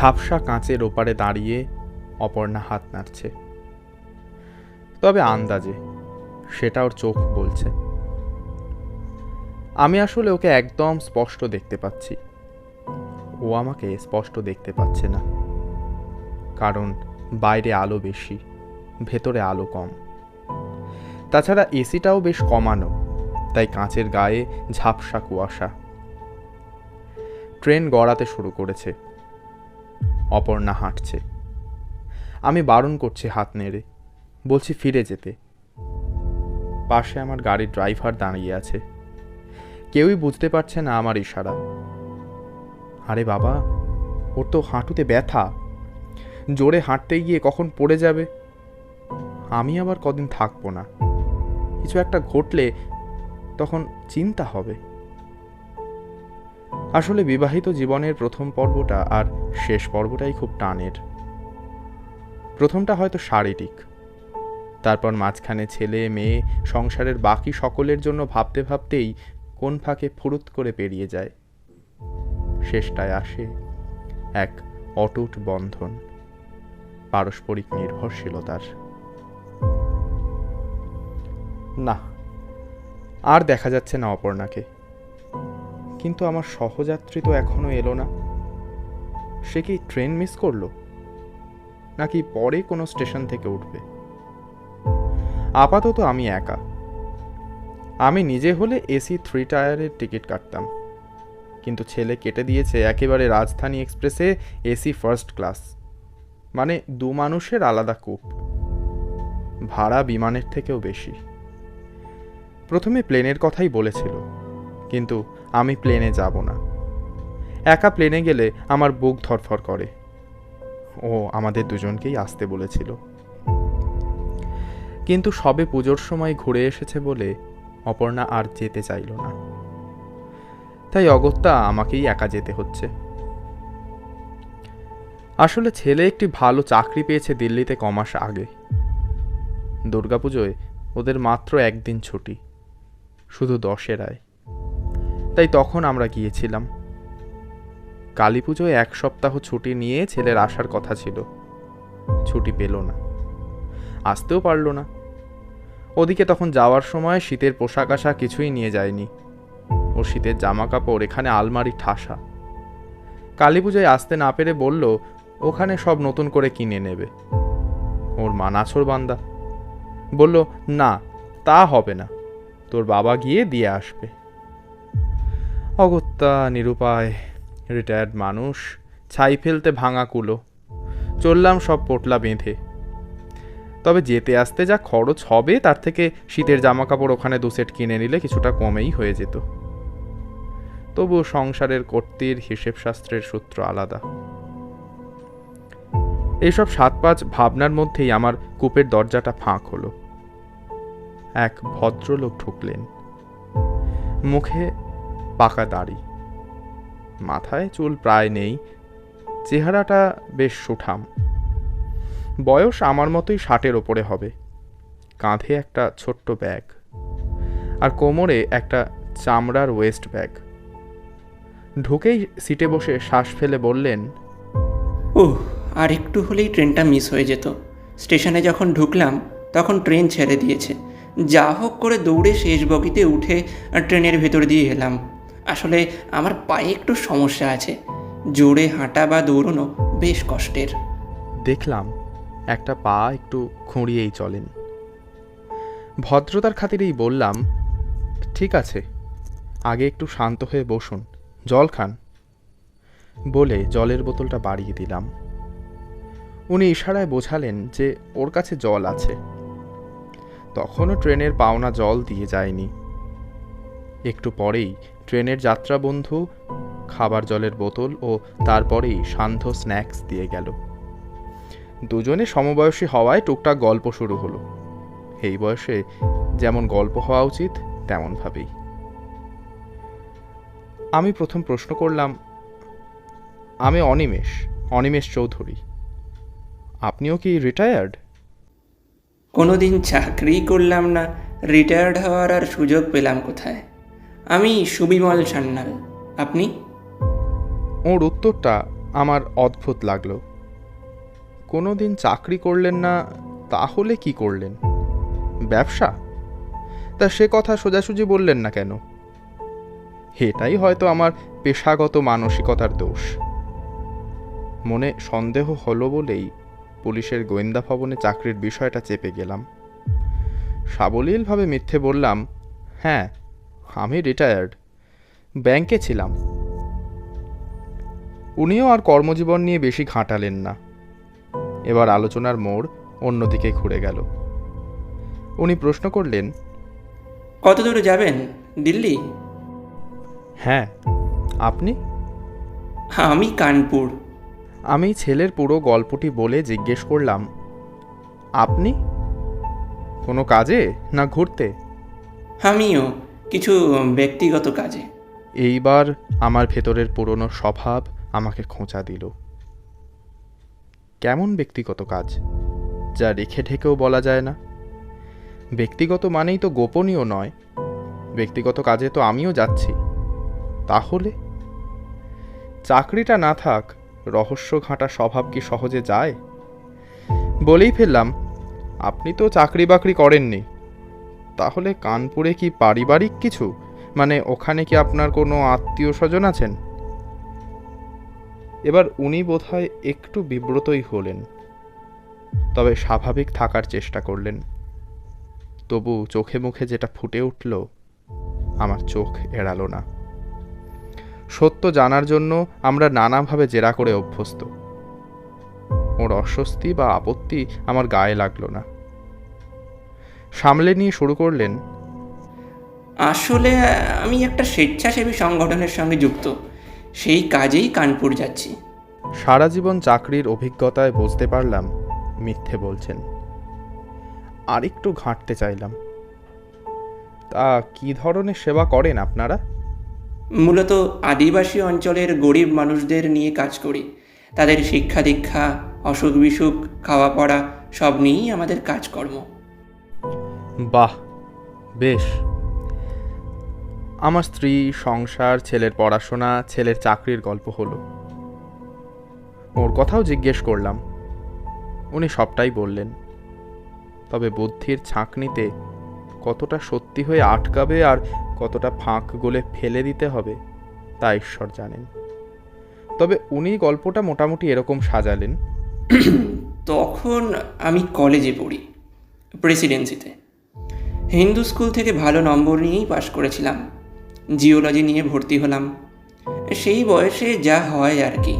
ঝাপসা কাঁচের ওপারে দাঁড়িয়ে অপর্ণা হাত নাড়ছে। তবে আন্দাজে সেটা ওর চোখ বলছে। আমি আসলে ওকে একদম স্পষ্ট দেখতে পাচ্ছি। ও আমাকে স্পষ্ট দেখতে পাচ্ছে না। কারণ বাইরে আলো বেশি, ভেতরে আলো কম। তাছাড়া এসিটাও বেশ কমানো, তাই কাঁচের গায়ে ঝাপসা কুয়াশা। ট্রেন গড়াতে শুরু করেছে। অপর্ণা হাঁটছে। আমি বারণ করছি হাত নেড়ে। বলছি, ফিরে যেতে। পাশে আমার গাড়ির ড্রাইভার দাঁড়িয়ে আছে। কেউই বুঝতে পারছে না আমার ইশারা। আরে বাবা, ওর তো হাঁটুতে ব্যথা। জোরে হাঁটতে গিয়ে কখন পড়ে যাবে? আমি আবার কদিন থাকব না। কিছু একটা ঘটলে তখন চিন্তা হবে। আসলে বিবাহিত জীবনের প্রথম পর্বটা আর শেষ পর্বটাই খুব টানের। প্রথমটা হয়তো শারীরিক। তারপর মাঝখানে ছেলে, মেয়ে, সংসারের বাকি সকলের জন্য ভাবতে ভাবতেই কোন ফাঁকে ফুরুত করে পেরিয়ে যায়। শেষটায় আসে এক অটুট বন্ধন, পারস্পরিক নির্ভরশীলতার। না আর দেখা যাচ্ছে না অপর্ণাকে। কিন্তু আমার সহযাত্রী তো এখনও এলো না। সে কি ট্রেন মিস করল? নাকি পরে কোনো স্টেশন থেকে উঠবে? আপাতত আমি একা। আমি নিজে হলে এসি থ্রি টায়ারের টিকিট কাটতাম। কিন্তু ছেলে কেটে দিয়েছে একেবারে রাজধানী এক্সপ্রেসে এসি ফার্স্ট ক্লাস। মানে দু মানুষের আলাদা কূপ। ভাড়া বিমানের থেকেও বেশি। প্রথমে প্লেনের কথাই বলেছিল। কিন্তু আমি প্লেনে যাব না। একা প্লেনে গেলে আমার বুক ধরফর করে। ও আমাদের দুজনকেই আসতে বলেছিল। কিন্তু সবে পুজোর সময় ঘুরে এসেছে বলে অপর্ণা আর যেতে চাইল না। তাই অগত্যা আমাকেই একা যেতে হচ্ছে। আসলে ছেলে একটি ভালো চাকরি পেয়েছে দিল্লিতে কমাস আগে। দুর্গাপুজোয় ওদের মাত্র একদিন ছুটি, শুধু দশেরায়। তাই তখন আমরা গিয়েছিলাম। কালী পুজোয় এক সপ্তাহ ছুটি নিয়ে ছেলের আসার কথা ছিল। ছুটি পেল না। আসতেও পারল না। ওদিকে তখন যাওয়ার সময় শীতের পোশাক আশাক কিছুই নিয়ে যায়নি। ও শীতের জামা কাপড় এখানে আলমারি, ঠাসা। কালী পুজোয় আসতে না পেরে বলল, ওখানে সব নতুন করে কিনে নেবে। ওর মা নাছর বান্দা। বলল, না, তা হবে না। তোর বাবা গিয়ে দিয়ে আসবে। অগত্যা নিরুপায় রিটায়ার্ড মানুষ, ছাই ফেলতে ভাঙা কুলো। চললাম সব পোটলা বেঁধে। তবে যেতে আসতে যা খরচ হবে, তার থেকে শীতের জামা কাপড় ওখানে দু সেট কিনে নিলে কিছুটা কমেই হয়ে যেত। তবু সংসারের কর্তির হিসেব শাস্ত্রের সূত্র আলাদা। এইসব সাত পাঁচ ভাবনার মধ্যেই আমার কূপের দরজাটা ফাঁক হলো। এক ভদ্রলোক ঢুকলেন। মুখে পাকা দাড়ি। মাথায় চুল প্রায় নেই, চেহারাটা বেশ সুঠাম। বয়স আমার মতোই ষাটের ওপরে হবে। কাঁধে একটা ছোট্ট ব্যাগ আর কোমরে একটা চামড়ার ওয়েস্ট ব্যাগ ঢুকেই সিটে বসে শ্বাস ফেলে বললেন ও আর একটু হলেই ট্রেনটা মিস হয়ে যেত। স্টেশনে যখন ঢুকলাম, তখন ট্রেন ছেড়ে দিয়েছে। যা হোক করে দৌড়ে শেষ বগিতে উঠে ট্রেনের ভেতর দিয়ে এলাম। আসলে আমার পায়ে একটু সমস্যা আছে। জোরে হাঁটা বা দৌড়নো বেশ কষ্টের। দেখলাম একটা পা একটু খুঁড়িয়েই চলেন। ভদ্রতার খাতিরেই বললাম, ঠিক আছে, আগে একটু শান্ত হয়ে বসুন, জল খান। বলে জলের বোতলটা বাড়িয়ে দিলাম। উনি ইশারায় বোঝালেন যে ওর কাছে জল আছে। তখনও ট্রেনের পাওনা জল দিয়ে যায়নি। একটু পরেই ট্রেনের যাত্রা বন্ধু, খাবার জলের বোতল ও তারপরেই সান্ধ্য স্ন্যাক্স দিয়ে গেল। দুজনে সমবয়সী হওয়ায় টুকটাক গল্প শুরু হলো। এই বয়সে যেমন গল্প হওয়া উচিত তেমনভাবেই আমি প্রথম প্রশ্ন করলাম, আমি অনিমেষ অনিমেষ চৌধুরী। আপনিও কি রিটায়ার্ড কোনোদিন চাকরি করলাম না রিটায়ার্ড হওয়ার আর সুযোগ পেলাম কোথায়? আমি সুবিমল সান্যাল। আপনি? ওর উত্তরটা আমার অদ্ভুত লাগল। কোনো দিন চাকরি করলেন না, তাহলে কি করলেন? ব্যবসা? তা সে কথা সোজাসুজি বললেন না কেন? এটাই হয়তো আমার পেশাগত মানসিকতার দোষ। মনে সন্দেহ হলো বলেই পুলিশের গোয়েন্দা ভবনে চাকরির বিষয়টা চেপে গেলাম। সাবলীলভাবে মিথ্যে বললাম হ্যাঁ আমি রিটায়ার্ড ব্যাংকে ছিলাম। উনিও আর কর্মজীবন নিয়ে বেশি ঘাঁটালেন না। এবার আলোচনার মোড় অন্যদিকে ঘুরে গেল। উনি প্রশ্ন করলেন কত দূরে যাবেন? দিল্লি? হ্যাঁ। আপনি? আমি কানপুর। আমি ছেলের পুরো গল্পটি বলে জিজ্ঞেস করলাম আপনি? কোনো কাজে না ঘুরতে? আমিও। কিছু ব্যক্তিগত কাজে। এইবার আমার ভেতরের পুরনো স্বভাব আমাকে খোঁচা দিল। কেমন ব্যক্তিগত কাজ, যা রেখে ঢেকেও বলা যায় না। ব্যক্তিগত মানেই তো গোপনীয় নয়। ব্যক্তিগত কাজে তো আমিও যাচ্ছি। তাহলে? চাকরিটা না থাক, রহস্য ঘাঁটা স্বভাব কি সহজে যায়? বলেই ফেললাম, আপনি তো চাকরি বাকরি করেননি। তাহলে কানপুরে কি পারিবারিক কিছু? মানে ওখানে কি আপনার কোনো আত্মীয় স্বজন আছেন? এবার উনি বোধহয় একটু বিব্রতই হলেন। তবে স্বাভাবিক থাকার চেষ্টা করলেন। তবু চোখে মুখে যেটা ফুটে উঠল, আমার চোখ এড়ালো না। সত্য জানার জন্য আমরা নানাভাবে জেরা করে অভ্যস্ত। ওর অস্বস্তি বা আপত্তি আমার গায়ে লাগল না। সামলে নিয়ে শুরু করলেন। আসলে আমি একটা স্বেচ্ছাসেবী সংগঠনের সঙ্গে যুক্ত। সেই কাজেই কানপুর যাচ্ছি। সারা জীবন চাকরির অভিজ্ঞতায় বুঝতে পারলাম মিথ্যে বলছেন। আরেকটু ঘাঁটতে চাইলাম। তা কি ধরনের সেবা করেন আপনারা? মূলত আদিবাসী অঞ্চলের গরিব মানুষদের নিয়ে কাজ করি। তাদের শিক্ষা দীক্ষা অসুখ বিসুখ খাওয়া পড়া সব নিয়েই আমাদের কাজকর্ম। বাহ, বেশ। আমার স্ত্রী, সংসার, ছেলের পড়াশোনা, ছেলের চাকরির গল্প হলো। ওর কথাও জিজ্ঞেস করলাম। উনি সবটাই বললেন। তবে বুদ্ধির ছাঁকনিতে কতটা সত্যি হয়ে আটকাবে আর কতটা ফাঁক গলে ফেলে দিতে হবে, তা ঈশ্বর জানেন। তবে উনি গল্পটা মোটামুটি এরকম সাজালেন। তখন আমি কলেজে পড়ি, প্রেসিডেন্সিতে। হিন্দু স্কুল থেকে ভালো নম্বর নিয়েই পাশ করেছিলাম। জিওলজি নিয়ে ভর্তি হলাম। সেই বয়সে যা হয় আর কি।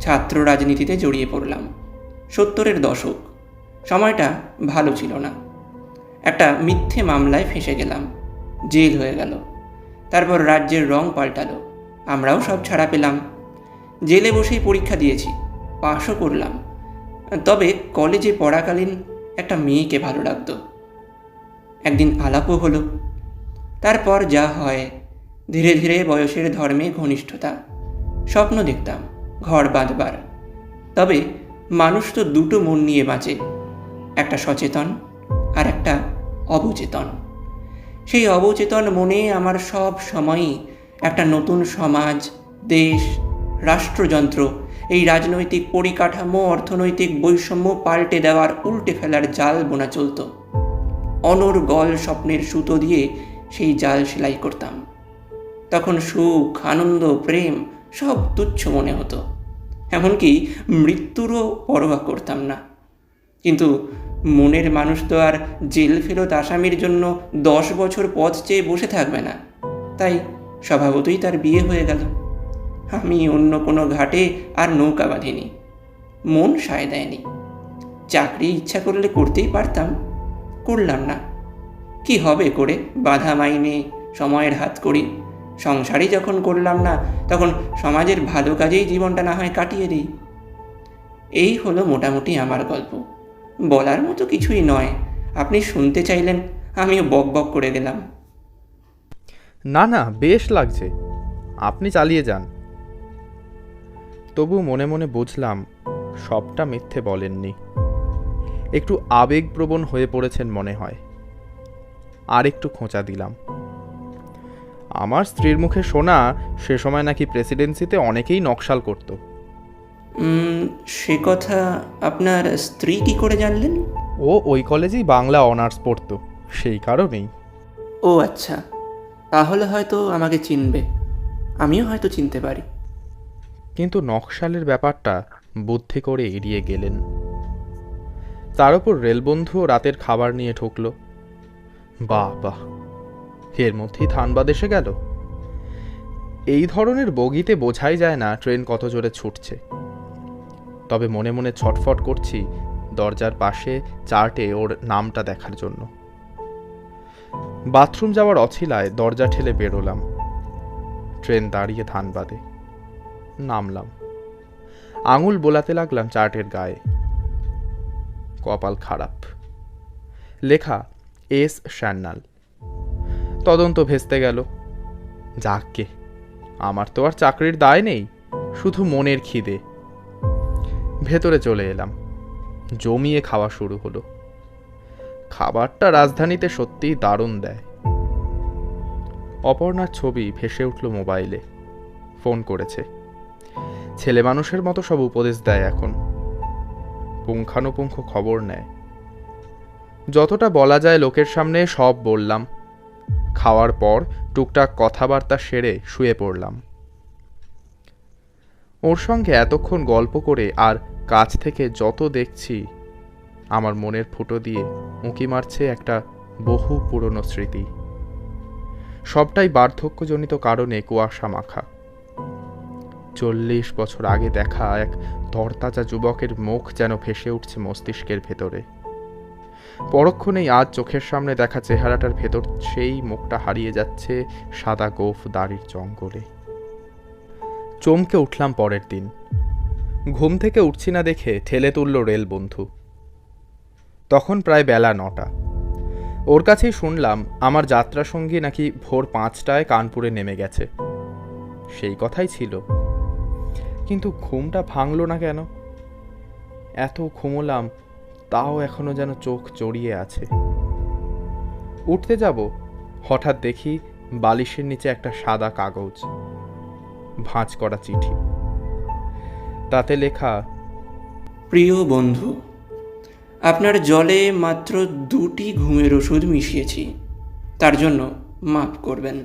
ছাত্র রাজনীতিতে জড়িয়ে পড়লাম। সত্তরের দশক। সময়টা ভালো ছিল না। একটা মিথ্যে মামলায় ফেসে গেলাম। জেল হয়ে গেল। তারপর রাজ্যের রং পাল্টালো। আমরাও সব ছাড়া পেলাম। জেলে বসেই পরীক্ষা দিয়েছি। পাশও করলাম। তবে কলেজে পড়াকালীন একটা মেয়েকে ভালো লাগতো। একদিন আলাপও হলো। তারপর যা হয়, ধীরে ধীরে বয়সের ধর্মে ঘনিষ্ঠতা, স্বপ্ন দেখতাম, ঘর বাঁধবার। তবে মানুষ তো দুটো মন নিয়ে বাঁচে, একটা সচেতন আর একটা অবচেতন। সেই অবচেতন মনে আমার সব সময়ই একটা নতুন সমাজ, দেশ, রাষ্ট্রযন্ত্র, এই রাজনৈতিক পরিকাঠামো, অর্থনৈতিক বৈষম্য পাল্টে দেওয়ার, উল্টে ফেলার জাল বোনা চলত। অনর্গল স্বপ্নের সুতো দিয়ে সেই জাল সেলাই করতাম। তখন সুখ, আনন্দ, প্রেম সব তুচ্ছ মনে হতো। এমনকি মৃত্যুরও পরোয়া করতাম না। কিন্তু মনের মানুষ তো আর জেল ফেরত আসামির জন্য দশ বছর পথ চেয়ে বসে থাকবে না। তাই স্বভাবতই তার বিয়ে হয়ে গেল। আমি অন্য কোনো ঘাটে আর নৌকা বাঁধিনি। মন সায় দেয়নি। চাকরি ইচ্ছা করলে করতেই পারতাম। করলাম না। কি হবে করে? বাধা মাইনে সময়ের হাত করি। সংসারই যখন করলাম না, তখন সমাজের ভালো কাজেই জীবনটা না হয় কাটিয়ে দিই। এই হলো মোটামুটি আমার গল্প। বলার মতো কিছুই নয়। আপনি শুনতে চাইলেন, আমিও বক বক করে গেলাম। না না, বেশ লাগছে। আপনি চালিয়ে যান। তবু মনে মনে বুঝলাম, সবটা মিথ্যে বলেননি। একটু আবেগপ্রবণ হয়ে পড়েছেন মনে হয়। আর একটু খোঁচা দিলাম। আমার স্ত্রীর মুখে শোনা সে সময় নাকি প্রেসিডেন্সিতে অনেকেই নকশাল করত। সে কথা আপনার স্ত্রী কি করে জানলেন? ও ওই কলেজেই বাংলা অনার্স পড়তো সেই কারণেই। ও আচ্ছা তাহলে হয়তো আমাকে চিনবে। আমিও হয়তো চিনতে পারি। কিন্তু নকশালের ব্যাপারটা বুদ্ধি করে এড়িয়ে গেলেন। তার উপর রেলবন্ধুও রাতের খাবার নিয়ে ঠকল। বাহ বাহ, এর মধ্যেই ধানবাদ এসে গেল। এই ধরনের বগিতে বোঝাই যায় না ট্রেন কত জোরে ছুটছে। তবে মনে মনে ছটফট করছি দরজার পাশে চার্টে ওর নামটা দেখার জন্য। বাথরুম যাওয়ার অছিলায় দরজা ঠেলে বেরোলাম। ট্রেন দাঁড়িয়ে ধানবাদে নামলাম। আঙুল বোলাতে লাগলাম চার্টের গায়ে। কপাল খারাপ। লেখা এস শ্যান্নাল তদন্ত ভেস্তে গেল। যাককে আমার তো আর চাকরির দায় নেই, শুধু মনের খিদে। ভেতরে চলে এলাম। জমিয়ে খাওয়া শুরু হলো। খাবারটা রাজধানীতে সত্যিই দারুণ দেয়। অপর্ণার ছবি ভেসে উঠল মোবাইলে। ফোন করেছে। ছেলে মানুষের মতো সব উপদেশ দেয় এখন। পুঙ্খানুপুঙ্খ খবর নেয়। যতটা বলা যায় লোকের সামনে সব বললাম। খাওয়ার পর টুকটাক কথাবার্তা সেরে শুয়ে পড়লাম। ওর সঙ্গে এতক্ষণ গল্প করে আর কাছ থেকে যত দেখছি, আমার মনের ফুটো দিয়ে উঁকি মারছে একটা বহু পুরনো স্মৃতি। সবটাই বার্ধক্যজনিত কারণে কুয়াশা মাখা। চল্লিশ বছর আগে দেখা এক তরতাজা যুবকের মুখ যেন ভেসে উঠছে মস্তিষ্কের ভেতরে। পরক্ষণেই আজ চোখের সামনে দেখা চেহারাটার ভেতর সেই মুখটা হারিয়ে যাচ্ছে সাদা গোফ দাড়ির জঙ্গলে। চমকে উঠলাম পরের দিন। ঘুম থেকে উঠছি না দেখে ঠেলে তুলল রেল বন্ধু। তখন প্রায় বেলা নটা। ওর কাছেই শুনলাম আমার যাত্রা সঙ্গী নাকি ভোর পাঁচটায় কানপুরে নেমে গেছে। সেই কথাই ছিল। কিন্তু ঘুমটা ভাঙল না কেন? এত ঘুমোলাম, তাও এখনও যেন চোখ জড়িয়ে আছে। উঠতে যাব, হঠাৎ দেখি বালিশের নিচে একটা সাদা কাগজ, ভাঁজ করা চিঠি। তাতে লেখা, প্রিয় বন্ধু, আপনার জলে মাত্র দুটি ঘুমের ওষুধ মিশিয়েছি, তার জন্য মাফ করবেন।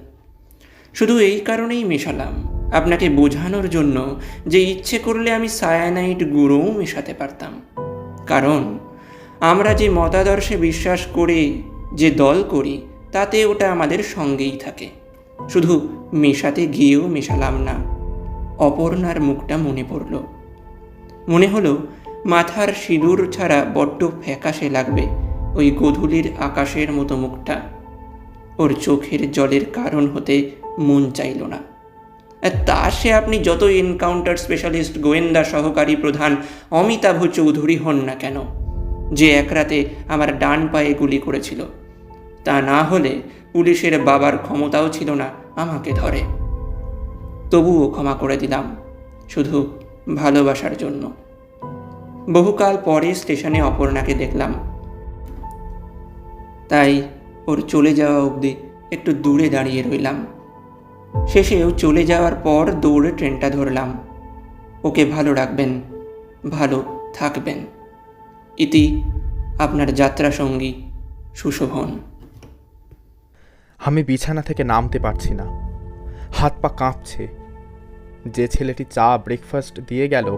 শুধু এই কারণেই মেশালাম। আপনাকে বোঝানোর জন্য যে ইচ্ছে করলে আমি সায়ানাইট গুঁড়োও মেশাতে পারতাম। কারণ, আমরা যে মতাদর্শে বিশ্বাস করে, যে দল করি, তাতে ওটা আমাদের সঙ্গেই থাকে। শুধু মেশাতে গিয়েও মেশালাম না, অপর্ণার মুখটা মনে পড়ল। মনে হলো, মাথার সিঁদুর ছাড়া বড্ড ফ্যাকাশে লাগবে ওই গধূলির আকাশের মতো মুখটা। ওর চোখের জলের কারণ হতে মন চাইল না। তা সে আপনি যত এনকাউন্টার স্পেশালিস্ট গোয়েন্দা সহকারী প্রধান, অমিতাভ চৌধুরী হন না কেন? যে এক রাতে আমার ডান পায়ে গুলি করেছিল। তা না হলে পুলিশের বাবার ক্ষমতাও ছিল না, আমাকে ধরে। তবুও ক্ষমা করে দিলাম, শুধু ভালোবাসার জন্য। বহুকাল পরে স্টেশনে অপর্ণাকে দেখলাম। তাই ওর চলে যাওয়া অবধি একটু দূরে দাঁড়িয়ে রইলাম। শেষেও চলে যাওয়ার পর দৌড়ে ট্রেনটা ধরলাম। ওকে ভালো রাখবেন, ভালো থাকবেন। ইতি আপনার যাত্রা সঙ্গী, সুশোভন। আমি বিছানা থেকে নামতে পারছি না। হাত পা কাঁপছে। যে ছেলেটি চা ব্রেকফাস্ট দিয়ে গেল,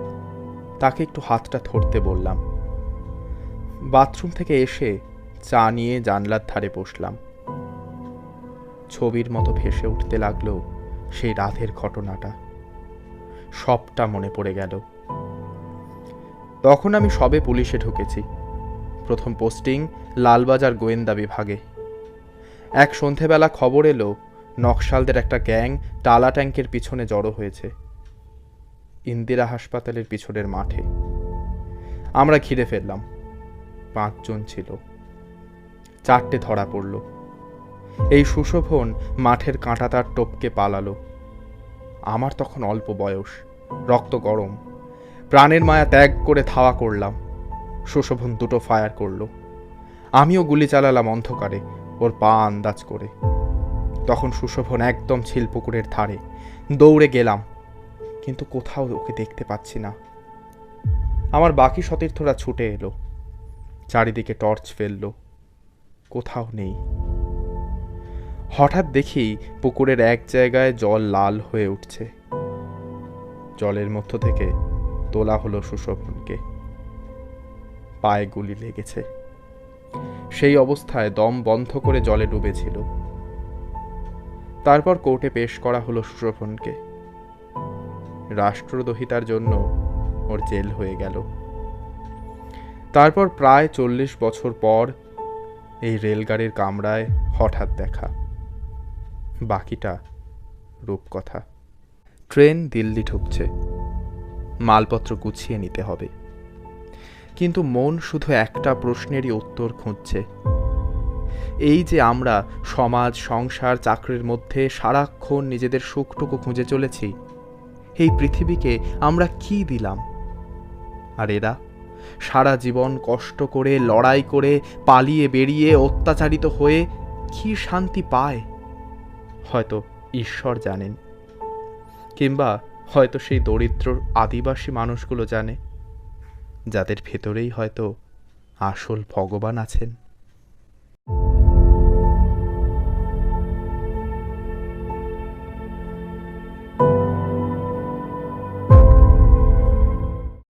তাকে একটু হাতটা ধরতে বললাম। বাথরুম থেকে এসে চা নিয়ে জানলার ধারে বসলাম। ছবির মতো ভেসে উঠতে লাগল সেই রাতের ঘটনাটা। সবটা মনে পড়ে গেল। তখন আমি সবে পুলিশে ঢুকেছি। প্রথম পোস্টিং লালবাজার গোয়েন্দা বিভাগে। এক সন্ধেবেলা খবর এলো, নকশালদের একটা গ্যাং টালা ট্যাঙ্কের পিছনে জড়ো হয়েছে। ইন্দিরা হাসপাতালের পিছনের মাঠে। আমরা ঘিরে ফেললাম। পাঁচজন ছিল। চারটে ধরা পড়ল। এই সুশোভন মাঠের কাঁটাতার টপকে পালালো। আমার তখন অল্প বয়স, রক্ত গরম। প্রাণের মায়া ত্যাগ করে ধাওয়া করলাম। সুশোভন দুটো ফায়ার করল। আমিও গুলি চালালাম অন্ধকারে, ওর পা আন্দাজ করে। তখন সুশোভন একদম ছিলপুকুরের ধারে দৌড়ে গেলাম, কিন্তু কোথাও ওকে দেখতে পাচ্ছি না। আমার বাকি সতীর্থরা ছুটে এলো, চারিদিকে টর্চ ফেলল। কোথাও নেই। হঠাৎ দেখি পুকুরের এক জায়গায় জল লাল হয়ে উঠছে। জলের মধ্য থেকে তোলা হলো সুশোভনকে। পায়ে গুলি লেগেছে। সেই অবস্থায় দম বন্ধ করে জলে ডুবেছিল। তারপর কোর্টে পেশ করা হলো সুশোভনকে। রাষ্ট্রদ্রোহিতার জন্য ওর জেল হয়ে গেল। তারপর প্রায় চল্লিশ বছর পর এই রেলগাড়ির কামরায় হঠাৎ দেখা। বাকিটা রূপকথা। ট্রেন দিল্লি ঢুকছে। মালপত্র গুছিয়ে নিতে হবে। কিন্তু মন শুধু একটা প্রশ্নেরই উত্তর খুঁজছে। এই যে আমরা সমাজ, সংসার, চাকরির মধ্যে সারাক্ষণ নিজেদের সুখটুকু খুঁজে চলেছি, এই পৃথিবীকে আমরা কি দিলাম? আর এরা সারা জীবন কষ্ট করে, লড়াই করে, পালিয়ে বেরিয়ে অত্যাচারিত হয়ে কি শান্তি পায়? হয়তো ঈশ্বর জানেন, কিংবা হয়তো সেই দরিদ্র আদিবাসী মানুষগুলো জানে, যাদের ভেতরেই হয়তো আসল ভগবান আছেন।